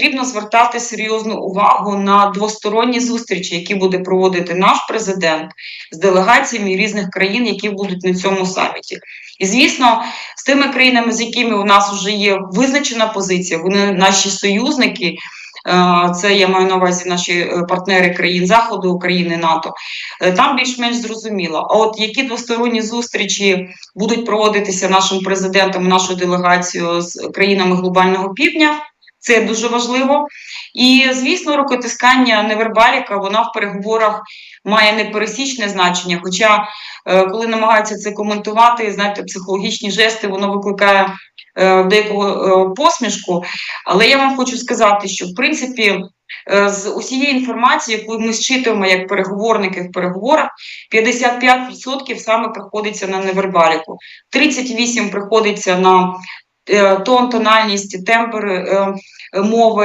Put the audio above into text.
Потрібно звертати серйозну увагу на двосторонні зустрічі, які буде проводити наш президент з делегаціями різних країн, які будуть на цьому саміті. І звісно, з тими країнами, з якими у нас вже є визначена позиція, вони наші союзники. е, Це я маю на увазі наші е, партнери країн Заходу, України, НАТО. е, Там більш-менш зрозуміло. А от які двосторонні зустрічі будуть проводитися нашим президентом, нашою делегацією з країнами глобального півдня, це дуже важливо. І, звісно, рукотискання невербаліка, вона в переговорах має непересічне значення. Хоча, е, коли намагаються це коментувати, знаєте, психологічні жести, воно викликає е, деякого е, посмішку. Але я вам хочу сказати, що в принципі. З усієї інформації, яку ми зчитуємо як переговорники в переговорах, 55% саме приходиться на невербаліку, 38% приходиться на тон, тональність, тембр е, мови.